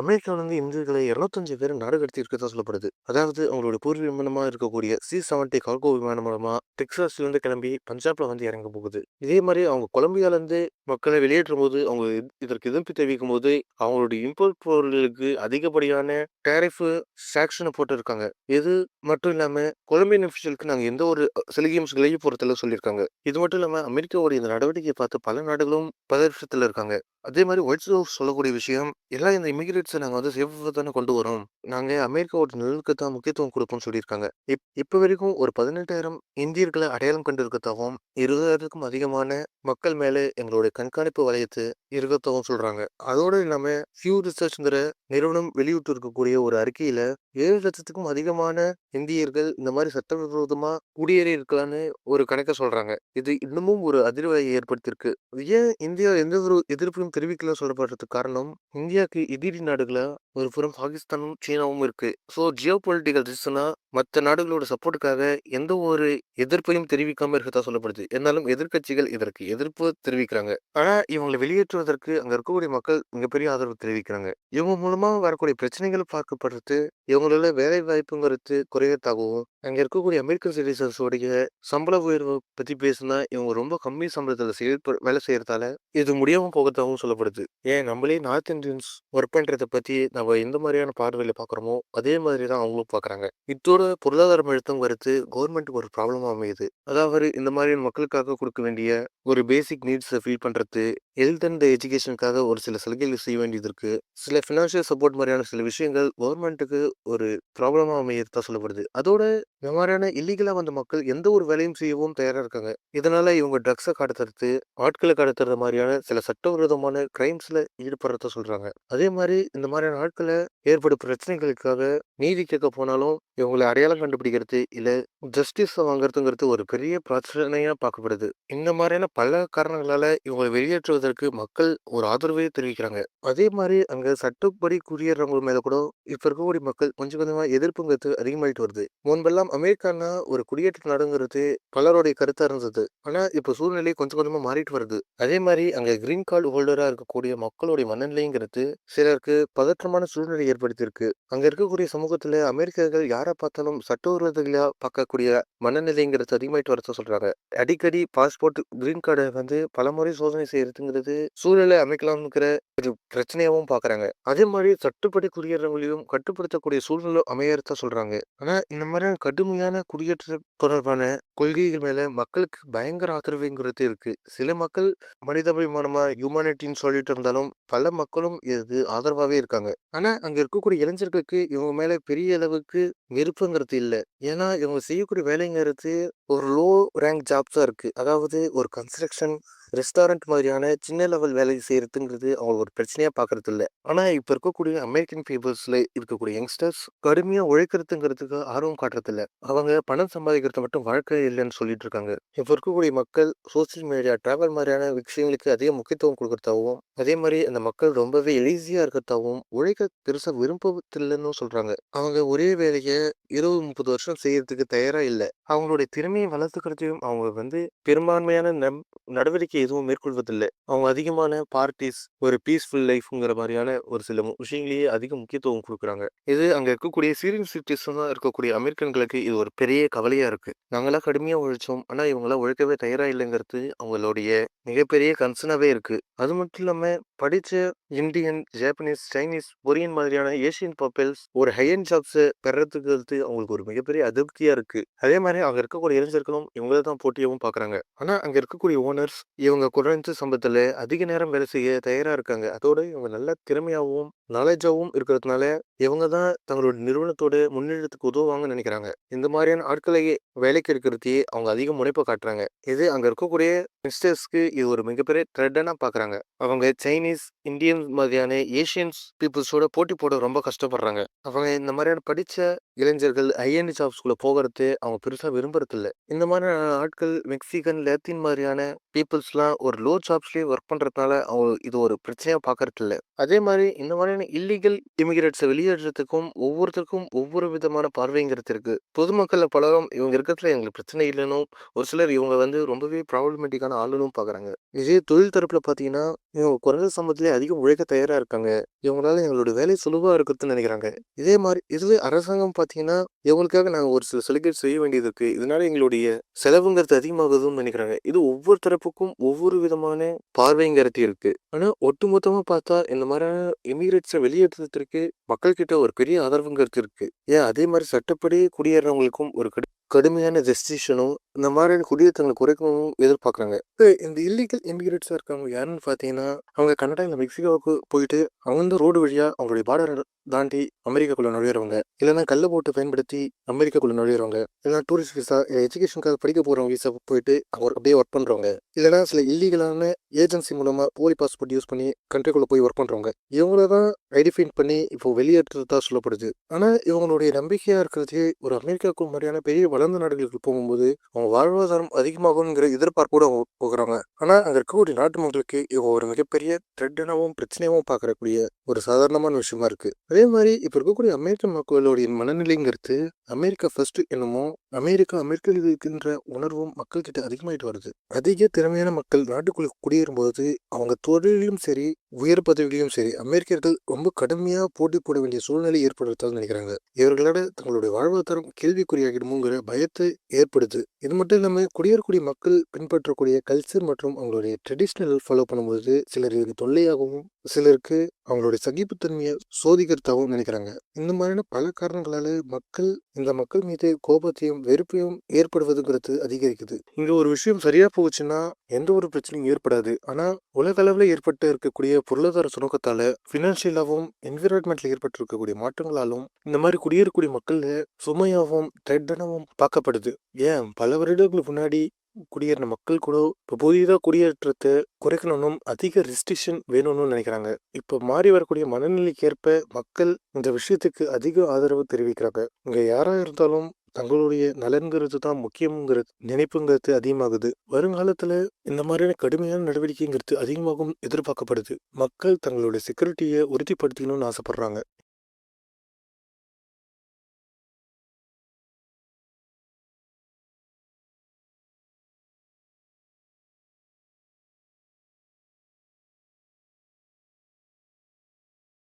அமெரிக்காவிலிருந்து இந்தியர்களை 205 பேர் நாடு கடத்தி இருக்கிறதா சொல்லப்படுது. அதாவது அவங்களுடைய பூர்வ விமானமா இருக்கக்கூடிய சி-70 கார்கோ விமானம் மூலமா டெக்சாஸ்லேருந்து கிளம்பி பஞ்சாப்ல வந்து இறங்க போகுது. இதே மாதிரி அவங்க கொலம்பியாலேருந்து மக்களை வெளியேற்றும்போது, அவங்க இதற்கு எதிர்ப்பு தெரிவிக்கும் போது அவங்களுடைய இம்போர்ட் பொருள்களுக்கு அதிகப்படியான டேரிஃபு, சாக்ஷனை போட்டிருக்காங்க. இது மட்டும் இல்லாம கொலம்பியன் அஃபிஷியலுக்கு நாங்க எந்த ஒரு சலுகையும் விலகி போறதில்ல சொல்லியிருக்காங்க. இது மட்டும் இல்லாம அமெரிக்காவுடைய இந்த நடவடிக்கையை பார்த்து பல நாடுகளும் பதற்றத்துல இருக்காங்க. அதே மாதிரி ஒயிட் ஹவுஸ் சொல்லக்கூடிய விஷயம், எல்லா இந்த இமிகிரேட்ஸ நாங்கள் வந்து சேஃபா தானே கொண்டு வரோம். நாங்கள் அமெரிக்காவோட நலனுக்கு தான் முக்கியத்துவம் கொடுப்போம்னு சொல்லியிருக்காங்க. இப் இப்போ வரைக்கும் ஒரு பதினெட்டாயிரம் இந்தியர்களை அடையாளம் கண்டிருக்கதாகவும், 20,000க்கும் அதிகமான மக்கள் மேலே எங்களுடைய கண்காணிப்பு வளையத்து இருக்கதாகவும் சொல்றாங்க. அதோடு இல்லாம ஃபியூ ரிசர்ச்ங்கிற நிறுவனம் வெளியிட்டு இருக்கக்கூடிய ஒரு அறிக்கையில 7,00,000க்கும் அதிகமான இந்தியர்கள் இந்த மாதிரி சட்டவிரோதமா குடியேறி இருக்கலான்னு ஒரு கணக்க சொல்றாங்க. இது இன்னமும் ஒரு அதிர்வலையை ஏற்படுத்தியிருக்கு. ஏன் இந்தியா எந்த ஒரு எதிர்ப்பையும் தெரிவிக்கல சொல்லப்படுறதுக்கு காரணம், இந்தியாவுக்கு எதிரி நாடுகளா ஒரு புறம் பாகிஸ்தானும், சீனாவும் இருக்குது ஸோ ஜியோ பொலிட்டிக்கல் ரீசனாக மற்ற நாடுகளோட சப்போர்ட்டுக்காக எந்த ஒரு எதிர்ப்பையும் தெரிவிக்காம இருக்கதா சொல்லப்படுது. இருந்தாலும் எதிர்க்கட்சிகள் இதற்கு எதிர்ப்பு தெரிவிக்கிறாங்க. ஆனா இவங்களை வெளியேற்றுவதற்கு அங்க இருக்கக்கூடிய மக்கள் மிகப்பெரிய ஆதரவு தெரிவிக்கிறாங்க. இவங்க மூலமா வரக்கூடிய பிரச்சனைகள் பார்க்கப்படுறது, இவங்களால வேலை வாய்ப்புங்கிறது குறையத்தாகவும் அங்க இருக்கக்கூடிய அமெரிக்கன் சிட்டிசன்ஸோடைய சம்பள உயர்வை பத்தி பேசுனா, இவங்க ரொம்ப கம்மி சம்பளத்துல செயல்ப வேலை செய்கிறதால இது முடியாம போகிறதாகவும் சொல்லப்படுது. ஏன் நம்மளே நார்த் இந்தியன்ஸ் ஒர்க் பண்றத பத்தி நம்ம எந்த மாதிரியான பார்வையில பார்க்குறோமோ, அதே மாதிரி தான் அவங்களும் பார்க்குறாங்க. இத்தோட பொருளாதாரம் அழுத்தம் வருது கவர்மெண்ட்டுக்கு ஒரு ப்ராப்ளமாக அமையுது. அதாவது இந்த மாதிரி மக்களுக்காக கொடுக்க வேண்டிய ஒரு பேசிக் நீட்ஸை ஃபில் பண்ணுறது ஹெல்த் அண்ட் எஜுகேஷனுக்காக ஒரு சில சலுகைகள் செய்ய வேண்டியது இருக்கு. சில ஃபினான்ஷியல் சப்போர்ட் மாதிரியான சில விஷயங்கள் கவர்மெண்ட்டுக்கு ஒரு ப்ராப்ளமா அமையறதா சொல்லப்படுது. அதோட இந்த மாதிரியான இல்லீகலாக வந்த மக்கள் எந்த ஒரு வேலையும் செய்யவும் தயாராக இருக்காங்க. இதனால இவங்க ட்ரக்ஸை கடத்துறது, ஆட்களை கடத்துறது மாதிரியான சில சட்டவிரோதமான கிரைம்ஸ்ல ஈடுபடுறத சொல்றாங்க. அதே மாதிரி இந்த மாதிரியான ஆட்களை ஏற்படும் பிரச்சனைகளுக்காக நீதி கேட்க போனாலும், இவங்கள அடையாளம் கண்டுபிடிக்கிறது, இல்லை ஜஸ்டிஸை வாங்குறதுங்கிறது ஒரு பெரிய பிரச்சனையாக பார்க்கப்படுது. இந்த மாதிரியான பல காரணங்களால் இவங்களை வெளியேற்றுவதற்கு மக்கள் ஒரு ஆதரவே தெரிவிக்கிறாங்க. அதே மாதிரி அங்கே சட்டப்படி குடியேறவங்க மேலே கூட இப்போ இருக்கக்கூடிய மக்கள் கொஞ்சம் கொஞ்சமாக எதிர்ப்புங்கிறது அதிகமாயிட்டு வருது. முன்பெல்லாம் அமெரிக்கானா ஒரு குடியேற்ற நாடுங்கிறது பலருடைய கருத்தாக இருந்தது. ஆனால் இப்போ சூழ்நிலை கொஞ்சம் கொஞ்சமாக மாறிட்டு வருது. அதே மாதிரி அங்கே கிரீன் கார்டு ஹோல்டராக இருக்கக்கூடிய மக்களுடைய மனநிலைங்கிறது சிலருக்கு பதற்றமான சூழ்நிலை ஏற்படுத்தியிருக்கு. அங்கே இருக்கக்கூடிய சமூகத்தில் அமெரிக்கர்கள் யாரை பார்த்து பார்த்தாலும் சட்டவிரோதிகளா பார்க்கக்கூடிய மனநிலைங்கிறது அதிகமாயிட்டு வரதா சொல்றாங்க. அடிக்கடி பாஸ்போர்ட், கிரீன் கார்டை வந்து பலமுறை சோதனை செய்யறதுங்கிறது சூழலை அமைக்கலாம்ங்கிற ஒரு பிரச்சனையாவும் பார்க்குறாங்க. அதே மாதிரி சட்டுப்படி குடியேறவங்களையும் கட்டுப்படுத்தக்கூடிய சூழ்நிலை அமையறத சொல்றாங்க. ஆனா இந்த மாதிரி கடுமையான குடியேற்ற தொடர்பான கொள்கைகள் மேல மக்களுக்கு பயங்கர ஆதரவுங்கிறது இருக்கு. சில மக்கள் மனிதாபிமானமா ஹியூமானிட்டின்னு சொல்லிட்டு இருந்தாலும், பல மக்களும் இது ஆதரவாகவே இருக்காங்க. ஆனா அங்க இருக்கக்கூடிய இளைஞர்களுக்கு இவங்க மேல பெரிய அளவுக்கு விருப்பங்கிறது இல்லை ஏன்னா இவங்க செய்யக்கூடிய வேலைங்கிறது ஒரு லோ ரேங்க் ஜாப்ஸாக இருக்கு. அதாவது ஒரு கன்ஸ்ட்ரக்ஷன், ரெஸ்டாரண்ட் மாதிரியான சின்ன லெவல் வேலை செய்கிறதுங்கிறது அவங்க ஒரு பிரச்சனையாக பார்க்கறது இல்லை ஆனால் இப்போ இருக்கக்கூடிய அமெரிக்கன் பீப்புள்ஸில் இருக்கக்கூடிய யங்ஸ்டர்ஸ் கடுமையாக உழைக்கிறதுங்கிறதுக்கு ஆர்வம் காட்டுறதில்ல. அவங்க பணம் சம்பாதிக்கிறது மட்டும் வாழ்க்கை இல்லைன்னு சொல்லிட்டு இருக்காங்க. இப்போ இருக்கக்கூடிய மக்கள் சோசியல் மீடியா, டிராவல் மாதிரியான விஷயங்களுக்கு அதிக முக்கியத்துவம் குடுக்கறதாவும், அதே மாதிரி அந்த மக்கள் ரொம்பவே லேசியா இருக்கிறதாகவும் உழைக்க பெருசாக விரும்பத்தில்லைன்னு சொல்கிறாங்க அவங்க ஒரே வேலையை இருபது முப்பது வருஷம் செய்யறதுக்கு தயாராக இல்லை அவங்களுடைய திறமையை வளர்த்துக்கிறதையும் அவங்க வந்து பெரும்பான்மையான நம் நடவடிக்கை எதுவும் மேற்கொள்வதில்லை அவங்க அதிகமான பார்ட்டிஸ் ஒரு பீஸ்ஃபுல் லைஃப்ங்கிற மாதிரியான ஒரு சில விஷயங்களையே அதிக முக்கியத்துவம் கொடுக்குறாங்க இது அங்கே இருக்கக்கூடிய சீனியர் சிட்டிசனா இருக்கக்கூடிய அமெரிக்கன்களுக்கு இது ஒரு பெரிய கவலையா இருக்கு. நாங்களாம் கடுமையாக உழைச்சோம். ஆனால் இவங்களாம் உழைக்கவே தயாரா இல்லைங்கிறது அவங்களுடைய மிகப்பெரிய கன்சர்னாகவே இருக்கு. அது மட்டும் இல்லாமல் படித்த இந்தியன், ஜாப்பனீஸ், சைனீஸ், கொரியன் மாதிரியான ஏசியன் பப்பிள்ஸ் ஒரு ஹையன் ஜாப்ஸ் ஜாப்ஸ வந்து அவங்களுக்கு ஒரு மிகப்பெரிய அதிருப்தியா இருக்கு. அதே மாதிரி அங்க இருக்கக்கூடிய இளைஞர்களும் இவங்கள தான் போட்டியாகவும் பார்க்குறாங்க. ஆனா அங்க இருக்கக்கூடிய ஓனர்ஸ் இவங்க குறைஞ்ச சம்பளத்துல அதிக நேரம் வேலை செய்ய தயாரா இருக்காங்க. அதோட இவங்க நல்ல திறமையாகவும் நாலேஜாகவும் இருக்கிறதுனால, இவங்க தான் தங்களோட நிறுவனத்தோட முன்னேற்றத்துக்கு உதவுவாங்கன்னு நினைக்கிறாங்க இந்த மாதிரியான ஆட்களை வேலைக்கு எடுக்கிறதையே அவங்க அதிக முனைப்பை காட்டுறாங்க. இது அங்கே இருக்கக்கூடிய யங்ஸ்டர்ஸ்க்கு இது ஒரு மிகப்பெரிய த்ரெட்டனாக பார்க்குறாங்க. அவங்க சைனீஸ், இந்தியன்ஸ் மாதிரியான ஏசியன்ஸ் பீப்புள்ஸோட போட்டி போட ரொம்ப கஷ்டப்படுறாங்க. அவங்க இந்த மாதிரியான படித்த இளைஞர்கள் ஹை ஜாப்ஸ்குள்ளே போகிறது அவங்க பெருசாக விரும்புறதில்ல. இந்த மாதிரியான ஆட்கள் மெக்சிகன், லாத்தின் மாதிரியான பீப்புள்ஸ்லாம் ஒரு லோ ஜாப்ஸ்லேயே ஒர்க் பண்ணுறதுனால அவங்க இது ஒரு பிரச்சனையாக பார்க்கறதில்ல. அதே மாதிரி இந்த மாதிரி மாதிரியான இல்லீகல் இமிகிரேட்ஸை வெளியேற்றத்துக்கும் ஒவ்வொருத்தருக்கும் ஒவ்வொரு விதமான பார்வைங்கிறது இருக்கு. பொதுமக்கள் பலரும் இவங்க இருக்கிறதுல எங்களுக்கு பிரச்சனை இல்லைனும் ஒரு சிலர் இவங்க வந்து ரொம்பவே ப்ராப்ளமேட்டிக்கான ஆளுனும் பார்க்குறாங்க இதே தொழில் தரப்பில் பார்த்தீங்கன்னா இவங்க குறைந்த சம்பளத்திலே அதிகம் உழைக்க தயாராக இருக்காங்க. இவங்களால எங்களோட வேலை சுலுவாக இருக்குதுன்னு நினைக்கிறாங்க. இதே மாதிரி இதுவே அரசாங்கம் பார்த்தீங்கன்னா இவங்களுக்காக நாங்கள் ஒரு சில சலுகைகள் செய்ய வேண்டியது இருக்கு. இதனால எங்களுடைய செலவுங்கிறது அதிகமாகுதுன்னு நினைக்கிறாங்க. இது ஒவ்வொரு தரப்புக்கும் ஒவ்வொரு விதமான பார்வைங்கிறது இருக்கு. ஆனா ஒட்டுமொத்தமா பார்த்தா இந்த மாதிரியான இமிகிரேட்ஸை வெளியேற்றத்திற்கு மக்கள்கிட்ட ஒரு பெரிய ஆதரவுங்கிறது இருக்கு. ஏன் அதே மாதிரி சட்டப்படி குடியேறவங்களுக்கும் ஒரு கடு கடுமையான ரெஸ்ட்ரிக்ஷனும் இந்த மாதிரியான குடியேற்றங்களை குறைக்கணும் எதிர்பார்க்குறாங்க. இந்த இல்லீகல் இமிகிரேட்ஸாக இருக்கவங்க யாருன்னு பார்த்தீங்கன்னா அவங்க கனடா இல்லை மெக்சிகோவுக்கு போயிட்டு அவங்க வந்து ரோடு வழியாக அவங்களுடைய பார்டர் தாண்டி அமெரிக்காக்குள்ள நுழையிறவங்க. இல்லைன்னா கல்லை போட்டு பயன்படுத்தி அமெரிக்காக்குள்ள நுழையிறவங்க. இல்லைன்னா டூரிஸ்ட் விசா எஜுகேஷனுக்காக படிக்க போகிறவங்க விசா போயிட்டு அவங்க அப்படியே ஒர்க் பண்ணுறவங்க இல்லைன்னா சில இல்லீகலான ஏஜென்சி மூலமாக போலி பாஸ்போர்ட் யூஸ் பண்ணி கண்ட்ரிக்குள்ளே போய் ஒர்க் பண்ணுறவங்க இவங்கள தான் ஐடிஃபைன் பண்ணி இப்போ வெளியேற்றுறதா சொல்லப்படுது. ஆனால் இவங்களுடைய நம்பிக்கையாக இருக்கிறது ஒரு அமெரிக்காவுக்கு மாதிரியான பெரிய வளர்ந்த நாடுகளுக்கு போகும்போது அவங்க வாழ்வாதாரம் அதிகமாகுங்கிற எதிர்பார்ப்போடு அவங்க போகிறாங்க. ஆனால் அங்கே இருக்கக்கூடிய நாட்டு மக்களுக்கு இவங்க ஒரு மிகப்பெரிய த்ரெட்டனாகவும் பிரச்சனையாகவும் பார்க்கக்கூடிய ஒரு சாதாரணமான விஷயமா இருக்கு. அதே மாதிரி இப்போ இருக்கக்கூடிய அமெரிக்க மக்களுடைய மனநிலைங்கிறது அமெரிக்கா ஃபர்ஸ்ட் என்னமோ அமெரிக்கா அமெரிக்கா இருக்கின்ற உணர்வும் மக்கள் கிட்ட அதிகமாயிட்டு வருது. அதிக திறமையான மக்கள் நாட்டுக்குள்ள குடியேறும் போது அவங்க தொழிலையும் சரி உயர் பதவிகளையும் சரி அமெரிக்கர்கள் ரொம்ப கடுமையாக போட்டி போட வேண்டிய சூழ்நிலை ஏற்படுத்தாது நினைக்கிறாங்க. இவர்களோட தங்களுடைய வாழ்வாதாரம் கேள்விக்குறியாகிடுமோங்கிற பயத்தை ஏற்படுது. இது மட்டும் இல்லாமல் குடியேறக்கூடிய மக்கள் பின்பற்றக்கூடிய கல்ச்சர் மற்றும் அவங்களுடைய ட்ரெடிஷ்னல் ஃபாலோ பண்ணும்போது சிலர் இதுக்கு தொல்லையாகவும் சிலருக்கு அவங்களுடைய சகிப்புத்தன்மையை சோதிக்கிறதாகவும் நினைக்கிறாங்க. இந்த மாதிரியான பல காரணங்களால மக்கள் இந்த மக்கள் மீது கோபத்தையும் வெறுப்பையும் ஏற்படுவதுங்கிறது அதிகரிக்குது. இங்க ஒரு விஷயம் சரியா போச்சுன்னா எந்த ஒரு பிரச்சனையும் ஏற்படாது. ஆனா உலக அளவில் ஏற்பட்டு இருக்கக்கூடிய பொருளாதார சுணக்கத்தால பினான்சியலாகவும் என்விரான்மெண்ட்ல ஏற்பட்டு இருக்கக்கூடிய மாற்றங்களாலும் இந்த மாதிரி குடியேறக்கூடிய மக்கள் சுமையாகவும் த்ரெட்டனாகவும் பார்க்கப்படுது. ஏன்? பல வருடங்களுக்கு முன்னாடி குடியேறின மக்கள் கூட இப்போ புதிதாக குடியேற்றத்தை குறைக்கணும்னும் அதிக ரெஸ்ட்ரிக்ஷன் வேணும்னு நினைக்கிறாங்க. இப்போ மாறி வரக்கூடிய மனநிலைக்கு ஏற்ப மக்கள் இந்த விஷயத்துக்கு அதிக ஆதரவு தெரிவிக்கிறாங்க. இங்கே யாராக இருந்தாலும் தங்களுடைய நலன்கிறது தான் முக்கியங்கிறது நினைப்புங்கிறது அதிகமாகுது. வருங்காலத்தில் இந்த மாதிரியான கடுமையான நடவடிக்கைங்கிறது அதிகமாகவும் எதிர்பார்க்கப்படுது. மக்கள் தங்களுடைய செக்யூரிட்டியை உறுதிப்படுத்திக்கணும்னு ஆசைப்படுறாங்க.